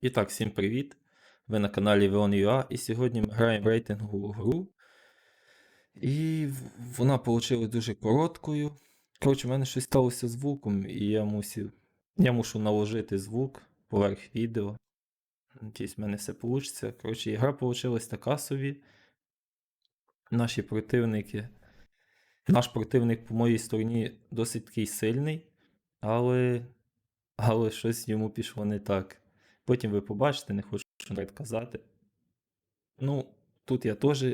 І так, всім привіт! Ви на каналі Vion.ua і сьогодні ми граємо рейтингову гру. І вона вийшла дуже короткою. Коротше, в мене щось сталося звуком, і я мусив. Я мушу наложити звук поверх відео. Надіюсь, в мене все вийде. Коротше, і гра вийшла така собі. Наші противники. Наш противник по моїй стороні досить такий сильний, але, але щось йому пішло не так. Потім ви побачите, не хочу навіть казати. Ну, тут я теж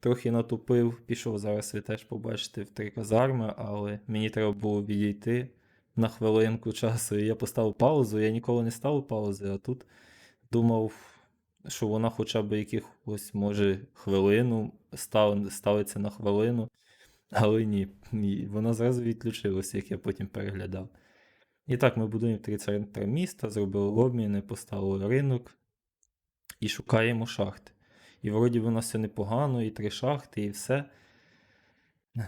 трохи натупив, пішов зараз ви теж побачите в три казарми, але мені треба було відійти на хвилинку часу. І я поставив паузу, я ніколи не ставив паузи, а тут думав, що вона хоча б якихось, може, хвилину став, ставиться на хвилину. Але ні, ні, вона зразу відключилася, як я потім переглядав. І так, ми будуємо три центри міста, зробили обміни, поставили ринок і шукаємо шахти. І вроді у нас все непогано, і три шахти, і все.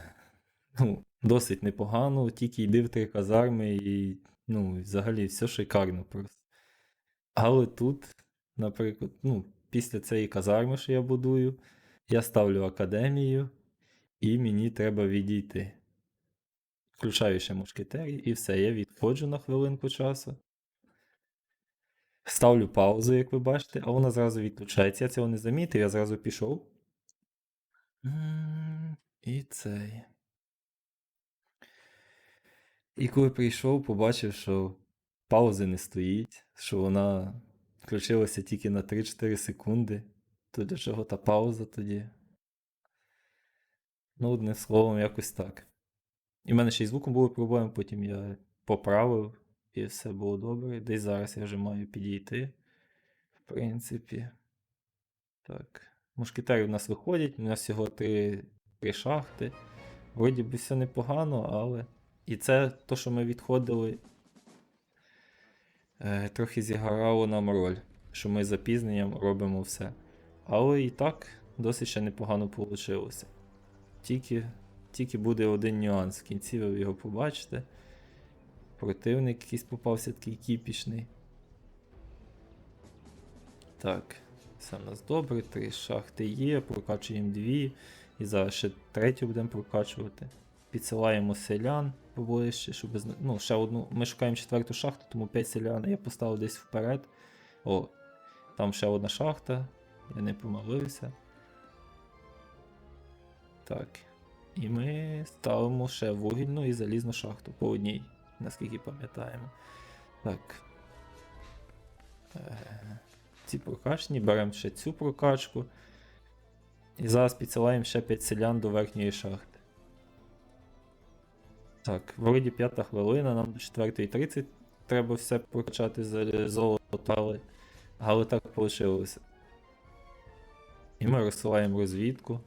Ну, досить непогано, тільки йди в три казарми, і ну, взагалі все шикарно просто. Але тут, наприклад, ну, після цієї казарми, що я будую, я ставлю академію, і мені треба відійти. Включаю ще мушкетері, і все, я відходжу на хвилинку часу. Ставлю паузу, як ви бачите, а вона зразу відключається. Я цього не замітив, я зразу пішов. І цей. І коли прийшов, побачив, що паузи не стоїть, що вона включилася тільки на 3-4 секунди. То для чого та пауза тоді? Ну, одним словом, якось так. І в мене ще й звуком були проблеми, потім я поправив, і все було добре. Десь зараз я вже маю підійти. В принципі. Так. Мушкетери в нас виходять, у нас всього три, три шахти. Вроді би все непогано, але. І це то, що ми відходили, е, трохи зіграло нам роль, що ми з запізненням робимо все. Але і так досить ще непогано вийшло. Тільки, тільки буде один нюанс. В кінці ви його побачите. Противник якийсь попався такий кіпішний. Так, все в нас добре. Три шахти є, прокачуємо дві. І зараз ще третю будемо прокачувати. Підсилаємо селян поближче, щоб ну, ще одну. Ми шукаємо четверту шахту, тому 5 селян я поставив десь вперед. О, там ще одна шахта. Я не помилився. Так. І ми ставимо ще вугільну і залізну шахту по одній, наскільки пам'ятаємо. Так. Е, Ці прокачені, беремо ще цю прокачку. І зараз підсилаємо ще 5 селян до верхньої шахти. Так, вроді п'ята хвилина, нам до 4.30 треба все прокачати за золото, але, але так вийшло. І ми розсилаємо розвідку.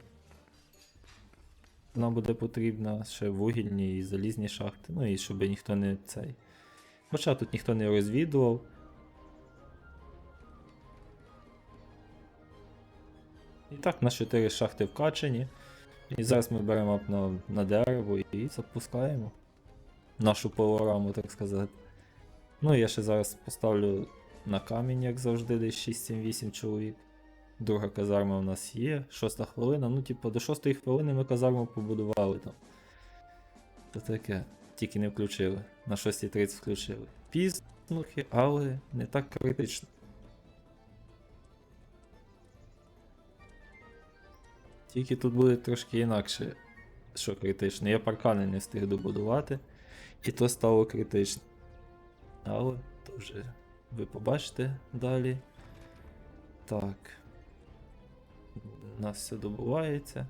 Нам буде потрібна ще вугільні і залізні шахти. Ну і щоб ніхто не цей. Хоча тут ніхто не розвідував. І так, на 4 шахти вкачені. І зараз ми беремо ап на, на дерево і запускаємо нашу пилораму, так сказати. Ну я ще зараз поставлю на камінь, як завжди, десь 6-7-8 чоловік. Друга казарма у нас є, шоста хвилина. Ну, типу, до шостої хвилини ми казарму побудували там. То таке, тільки не включили. На 6.30 включили. Пізно, але не так критично. Тільки тут буде трошки інакше, що критично. Я паркани не встиг добудувати, і то стало критично. Але то вже ви побачите далі. Так. У нас все добувається.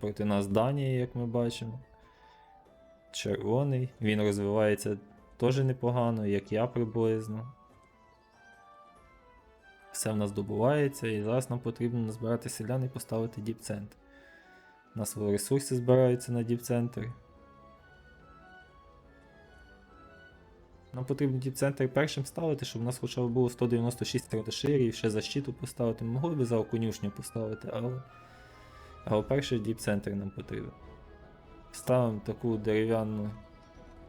Проти нас Данія, як ми бачимо. Червоний. Він розвивається теж непогано, як я приблизно. Все в нас добувається, і зараз нам потрібно назбирати селян і поставити діп-центр. У нас ресурси збираються на діп-центр. Нам потрібно діп-центр першим ставити, щоб у нас хоча б було 196 традоширів, ще защиту поставити. Могли б за конюшню поставити, але. Але перший діп-центр нам потрібен. Ставимо таку дерев'яну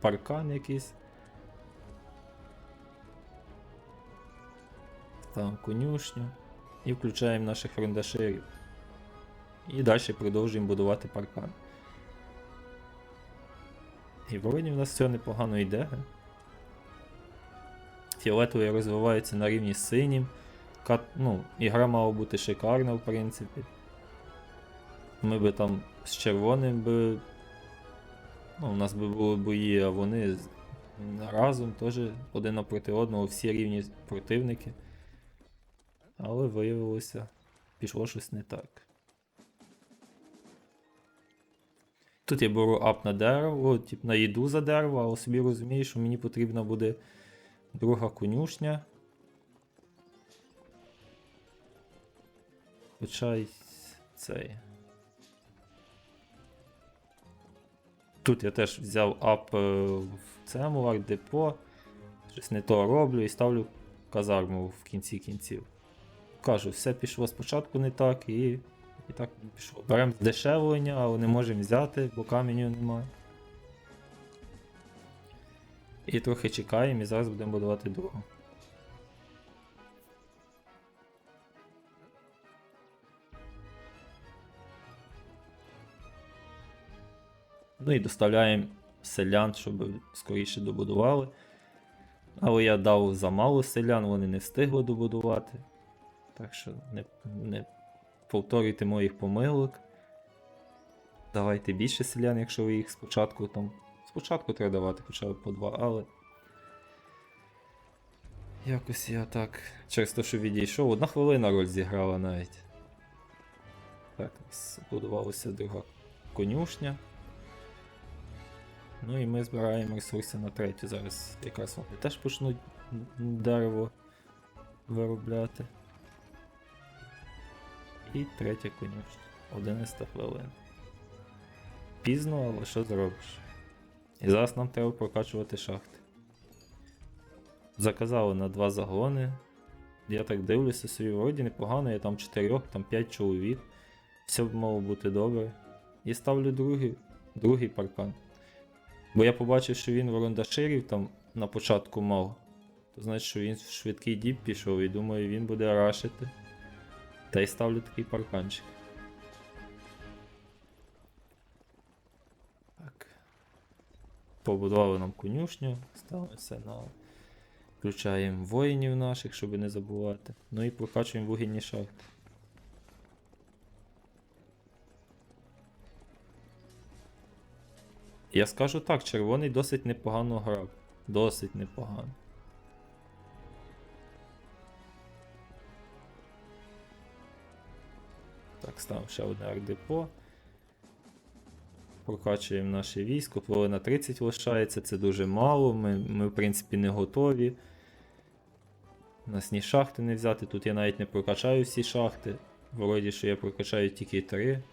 паркан якийсь. Ставимо конюшню і включаємо наших фрондаширів. І далі продовжуємо будувати паркан. І вроді в нас все непогано йде. Фіолетовий розвивається на рівні з синім. Кат, ну, ігра мала бути шикарна, в принципі. Ми би там з червоним би. Ну, у нас би були бої, а вони разом теж один напроти одного, всі рівні противники. Але виявилося, пішло щось не так. Тут я беру ап на дерево, тип на їду за дерево, але собі розумію, що мені потрібна буде друга конюшня. Хоча й цей. Тут я теж взяв ап е, в цьому арт-депо. Щось не то роблю і ставлю казарму в кінці кінців. Кажу, все пішло спочатку не так і, і так пішло. Беремо здешевлення, але не можемо взяти, бо каменю немає. І трохи чекаємо і зараз будемо будувати другу. Ну і доставляємо селян, щоб скоріше добудували. Але я дав замало селян, вони не встигли добудувати. Так що не, не повторюйте моїх помилок. Давайте більше селян, якщо ви їх спочатку там. Спочатку треба давати хоча б по два, але. Якось я так. Через те, що відійшов, одна хвилина роль зіграла навіть. Так, у нас будувалася друга конюшня. Ну і ми збираємо ресурси на третю. Зараз якраз вони теж почнуть дерево виробляти. І третя конюшня. 11 хвилин. Пізно, але що зробиш? І зараз нам треба прокачувати шахти. Заказали на два загони. Я так дивлюся собі, вроді непогано, я там 4, там 5 чоловік. Все б мало бути добре. І ставлю другий, другий паркан. Бо я побачив, що він воронда-ширів там на початку мав. То значить, що він в швидкий діп пішов і думаю, він буде рашити. Та й ставлю такий парканчик. Побудували нам конюшню, ставимо все на. Включаємо воїнів наших, щоб не забувати. Ну і прокачуємо вугільні шахти. Я скажу так, червоний досить непогано грав. Досить непогано. Так, ставимо ще одне ардепо. Прокачуємо наше військо, хвилина 30 лишається, це дуже мало. Ми, ми, в принципі, не готові. У нас ні шахти не взяти. Тут я навіть не прокачаю всі шахти. Вроді, що я прокачаю тільки 3.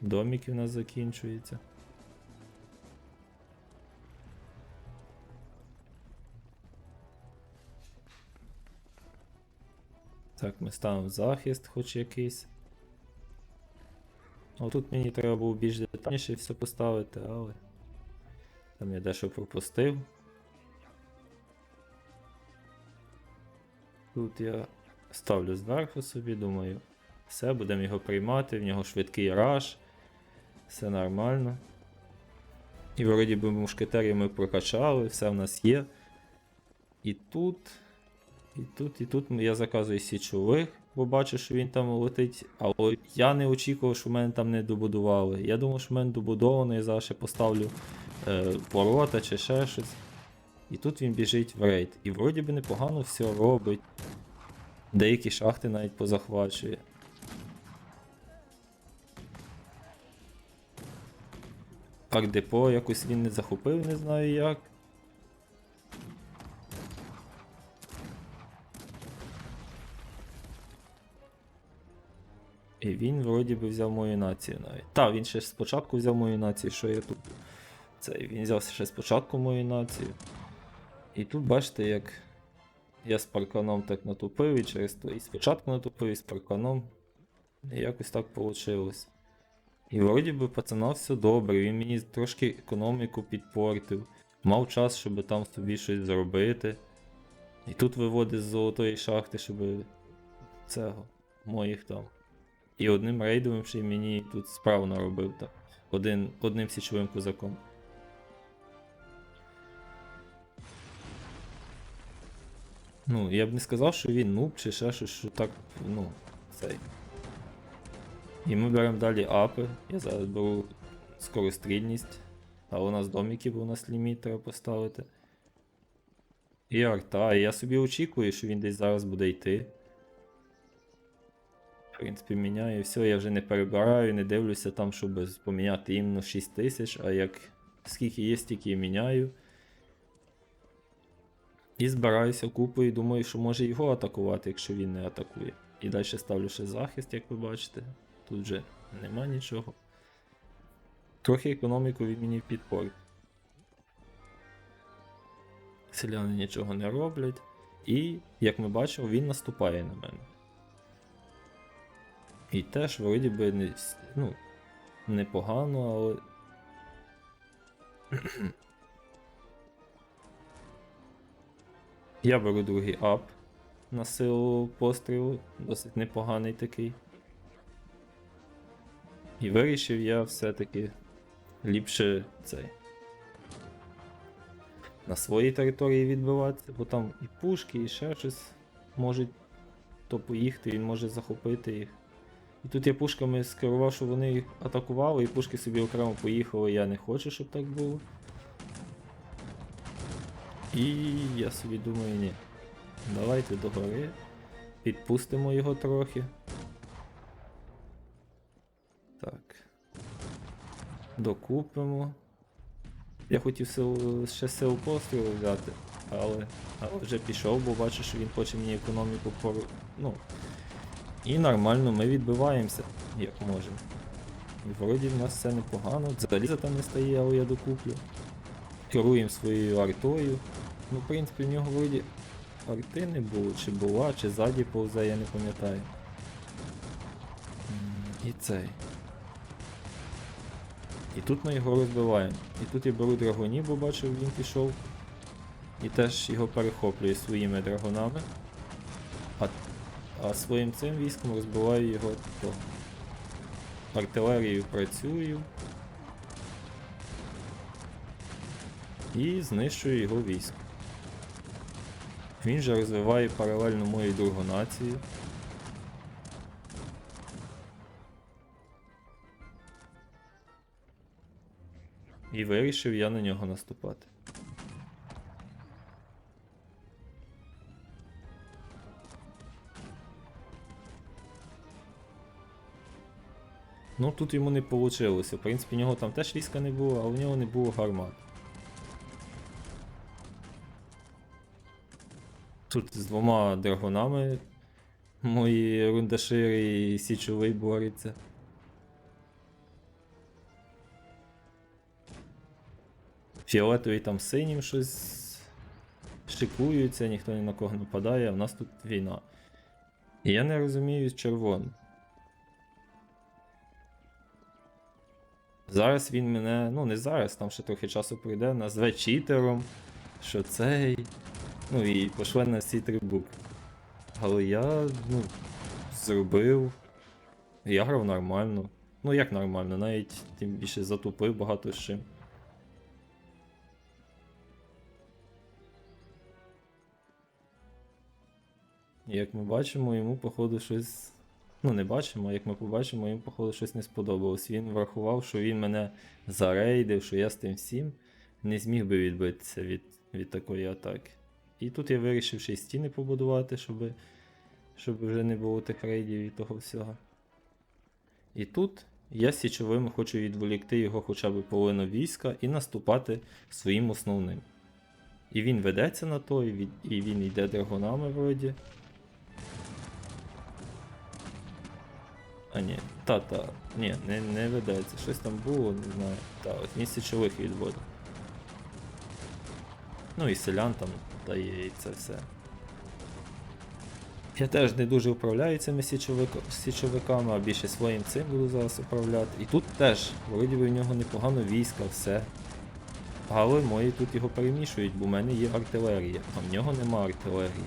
Доміки в нас закінчуються. Так, ми ставимо захист хоч якийсь. О, тут мені треба було більш детальніше все поставити, але. Там я дещо пропустив. Тут я ставлю зверху собі, думаю, все, будемо його приймати, в нього швидкий раш, все нормально. І вроді би мушкетерів ми прокачали, все в нас є. І тут. І тут, і тут я заказую січових, бо бачу, що він там летить. Але я не очікував, що в мене там не добудували. Я думав, що в мене добудовано, я зараз ще поставлю е, ворота чи ще щось. І тут він біжить в рейд. І вроді би непогано все робить. Деякі шахти навіть позахвачує. Ардепо якось він не захопив, не знаю як. І він вроді би взяв мою націю навіть. Так, він ще спочатку взяв мою націю, що я тут. Цей, він взяв ще спочатку мою націю. І тут бачите, як я з парканом так натупив, і через то і спочатку натупив, і з парканом. І якось так вийшло. І вроді би пацана все добре, він мені трошки економіку підпортив, мав час, щоб там собі щось зробити. І тут виводить з золотої шахти, щоб цього, моїх там. І одним рейдовим ще й мені тут справу наробив так. Один, одним січовим козаком. Ну, я б не сказав, що він нуб чи ще щось, що так, ну, цей. І ми беремо далі апи. Я зараз беру скорострільність. А у нас доміки, у нас ліміт треба поставити. І арта. І я собі очікую, що він десь зараз буде йти. В принципі, міняю все, я вже не перебираю, не дивлюся там, щоб поміняти іменно 6000, а як скільки є, стільки і міняю. І збираюся купою думаю, що може його атакувати, якщо він не атакує. І далі ставлю ще захист, як ви бачите. Тут вже нема нічого. Трохи економіку він мені підпортив. Селяни нічого не роблять. І, як ми бачимо, він наступає на мене. І теж, вроді би, не, ну, непогано, але. Я беру другий ап на силу пострілу, досить непоганий такий. І вирішив я все-таки ліпше цей. На своїй території відбиватися, бо там і пушки, і ще щось можуть то поїхати, він може захопити їх. І тут я пушками скерував, що вони атакували, і пушки собі окремо поїхали, я не хочу, щоб так було. І я собі думаю, ні. Давайте догори. Підпустимо його трохи. Так. Докупимо. Я хотів сил, ще сил пострілу взяти, але, але вже пішов, бо бачу, що він хоче мені економіку пору. Ну. І нормально ми відбиваємося, як можемо. І вроді в нас все непогано. Заліза там не стає, але я докуплю. Керуємо своєю артою. Ну, в принципі, в нього вроді арти не було, чи була, чи ззаді повзе, я не пам'ятаю. І цей. І тут ми його розбиваємо. І тут я беру драгонів, бо бачив, він пішов. І теж його перехоплюю своїми драгонами. А, своїм цим військом розбиваю його то. Артилерією працюю. І знищую його військо. Він же розвиває паралельно мою другу націю. І вирішив я на нього наступати. Ну тут йому не вийшло. В принципі, у нього там теж війська не було, а у нього не було гармат. Тут з двома драгонами мої рундашири і січовий борються. Фіолетовий там синім щось шикуються, ніхто ні на кого нападає, а в нас тут війна. І я не розумію з Зараз він мене, ну не зараз, там ще трохи часу пройде, назве читером, що цей. Ну і пошле на всі три букви. Але я, ну, зробив. Я грав нормально. Ну як нормально, навіть тим більше затупив багато з чим. Як ми бачимо, йому, походу, щось. Ну, не бачимо, як ми побачимо, йому, походу, щось не сподобалось. Він врахував, що він мене зарейдив, що я з тим всім не зміг би відбитися від, від такої атаки. І тут я вирішив ще й стіни побудувати, щоб, щоб вже не було тих рейдів і того всього. І тут я січовим хочу відволікти його хоча б половину війська і наступати своїм основним. І він ведеться на то, і він, йде драгонами вроді. А ні, та-та, ні, не, не ведеться. Щось там було, не знаю. Та, от він січових відводив. Ну і селян там дає і це все. Я теж не дуже управляю цими січовик- січовиками, а більше своїм цим буду зараз управляти. І тут теж, вроді би в нього непогано війська, все. Але мої тут його перемішують, бо в мене є артилерія, а в нього нема артилерії.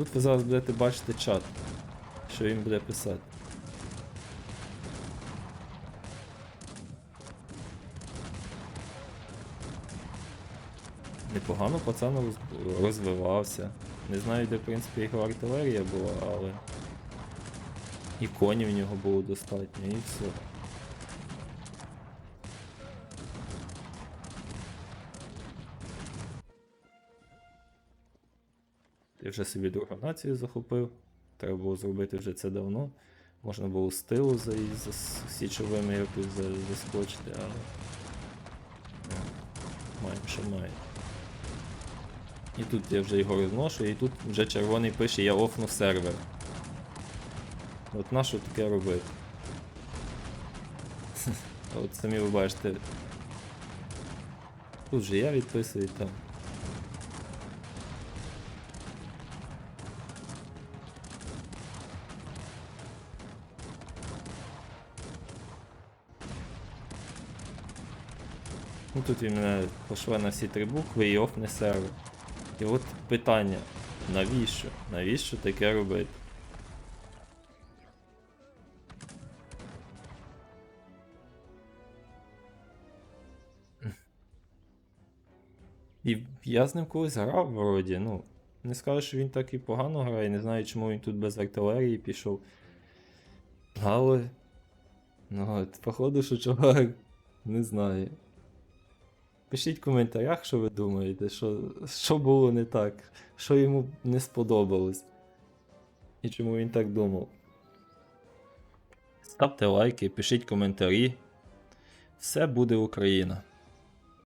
Тут ви зараз будете бачити чат, що він буде писати. Непогано пацан роз- розвивався. Не знаю, де в принципі його артилерія була, але. І коні в нього було достатньо, і все. Вже собі другу націю захопив. Треба було зробити вже це давно. Можна було з тилу за, за січовими якось заскочити, але. Маємо, що маємо. І тут я вже його розношу, і тут вже червоний пише, я офну сервер. От на що таке робити? От самі ви бачите. Тут же я відписую там. Ну тут він мене пошле на всі три букви і офне сервер. І от питання, навіщо? Навіщо таке робити? І я з ним колись грав вроді, ну. Не скажу, що він так і погано грає, не знаю, чому він тут без артилерії пішов. Але. Ну, от, походу, що чувак, не знаю. Пишіть в коментарях, що ви думаєте, що, що було не так, що йому не сподобалось. І чому він так думав. Ставте лайки, пишіть коментарі. Все буде Україна.